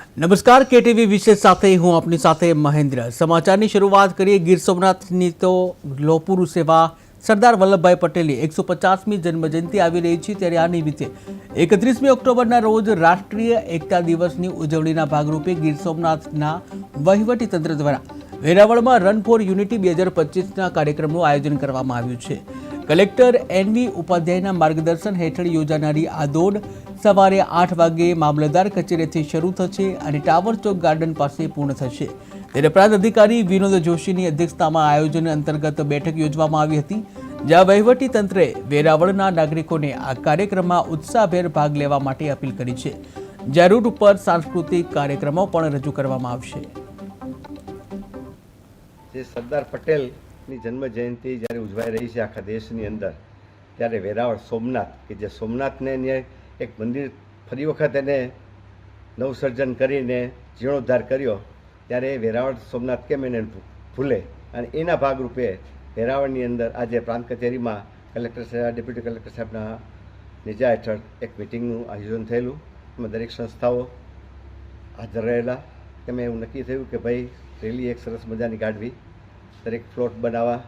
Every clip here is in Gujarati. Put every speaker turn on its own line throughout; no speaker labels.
નમસ્કાર, કેટીવી વિશેષ સાથે હું આપની સાથે મહેન્દ્ર. સમાચારની શરૂઆત કરીએ. ગીર સોમનાથની તો લોપુરુ સેવા સરદાર વલ્લભભાઈ પટેલની એકસો પચાસમી જન્મજયંતિ આવી રહી છે ત્યારે આ નિમિત્તે એકત્રીસમી ઓક્ટોબરના રોજ રાષ્ટ્રીય એકતા દિવસની ઉજવણીના ભાગરૂપે ગીર સોમનાથના વહીવટી તંત્ર દ્વારા વેરાવળમાં રન ફોર યુનિટી બે હજાર પચીસના કાર્યક્રમનું આયોજન કરવામાં આવ્યું છે. કલેક્ટર એનવી ઉપાધ્યાયના માર્ગદર્શન હેઠળ યોજાનારી આ દોડ સવારે આઠ વાગે મામલતદાર કચેરીથી શરૂ થશે અને ટાવર ચોક ગાર્ડન પાસે પૂર્ણ થશે. ત્યારે પ્રાંત અધિકારી વિનોદ જોશીની અધ્યક્ષતામાં આયોજન અંતર્ગત બેઠક યોજવામાં આવી હતી, જ્યાં વહીવટી તંત્રે વેરાવળના નાગરિકોને આ કાર્યક્રમમાં ઉત્સાહભેર ભાગ લેવા માટે અપીલ કરી છે. જ્યાં રૂટ ઉપર સાંસ્કૃતિક કાર્યક્રમો પણ રજૂ કરવામાં આવશે.
જે સરદાર પટેલની જન્મ જયંતિ જ્યારે ઉજવાઈ રહી છે આખા દેશની અંદર, ત્યારે વેરાવળ સોમનાથ, કે જે સોમનાથને એક મંદિર ફરી વખત એને નવસર્જન કરીને જીર્ણોદ્ધાર કર્યો, ત્યારે વેરાવળ સોમનાથ કેમ એને ભૂલે? અને એના ભાગરૂપે વેરાવળની અંદર આજે પ્રાંત કચેરીમાં કલેક્ટર સાહેબ, ડેપ્યુટી કલેક્ટર સાહેબના નેજા હેઠળ એક મિટિંગનું આયોજન થયેલું. એમાં દરેક સંસ્થાઓ હાજર રહેલા. તેમાં એવું નક્કી થયું કે ભાઈ, રેલી એક સરસ મજાની કાઢવી, દરેક ફ્લોટ બનાવવા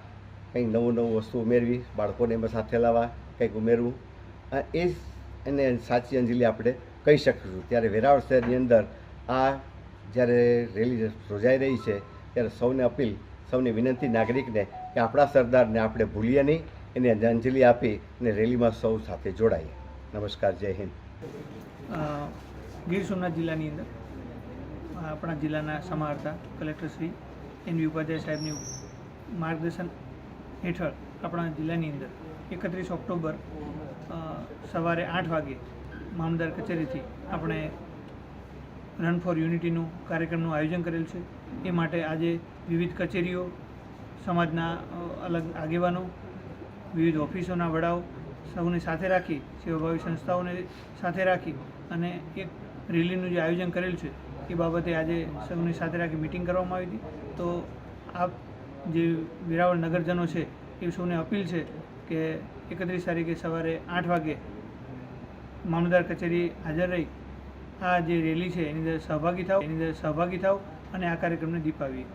કંઈક નવું નવું વસ્તુ ઉમેરવી, બાળકોને એમાં સાથે લાવવા, કંઈક ઉમેરવું. અને એ જ એને સાચી અંજલિ આપણે કહી શકીશું. ત્યારે વેરાવળ શહેરની અંદર આ જ્યારે રેલી યોજાઈ રહી છે, ત્યારે સૌને અપીલ, સૌની વિનંતી નાગરિકને કે આપણા સરદારને આપણે ભૂલીએ નહીં, એને અંજલિ આપી અને રેલીમાં સૌ સાથે જોડાઈએ. નમસ્કાર, જય હિન્દ.
ગીર સોમનાથ જિલ્લાની અંદર આપણા જિલ્લાના સમાહર્તા કલેક્ટરશ્રી એન વી ઉપાધ્યાય સાહેબની માર્ગદર્શન હેઠળ આપણા જિલ્લાની અંદર એકત્રીસ ઓક્ટોબર સવારે આઠ વાગે મામદાર કચેરીથી આપણે રન ફોર યુનિટીનું કાર્યક્રમનું આયોજન કરેલ છે. એ માટે આજે વિવિધ કચેરીઓ, સમાજના અલગ આગેવાનો, વિવિધ ઓફિસોના વડાઓ સૌને સાથે રાખી, સેવાભાવી સંસ્થાઓને સાથે રાખી અને એક રેલીનું જે આયોજન કરેલ છે, એ બાબતે આજે સૌની સાથે રાખી મિટિંગ કરવામાં આવી હતી. તો આપ જે વેરાવળ નગરજનો છે, એ સૌને અપીલ છે કે એકત્રીસ તારીખે સવારે આઠ વાગે મામલતદાર કચેરી હાજર રહી. આ જે રેલી છે, એની અંદર સહભાગી થાવ એની અંદર સહભાગી થાવ અને આ કાર્યક્રમને દીપાવીએ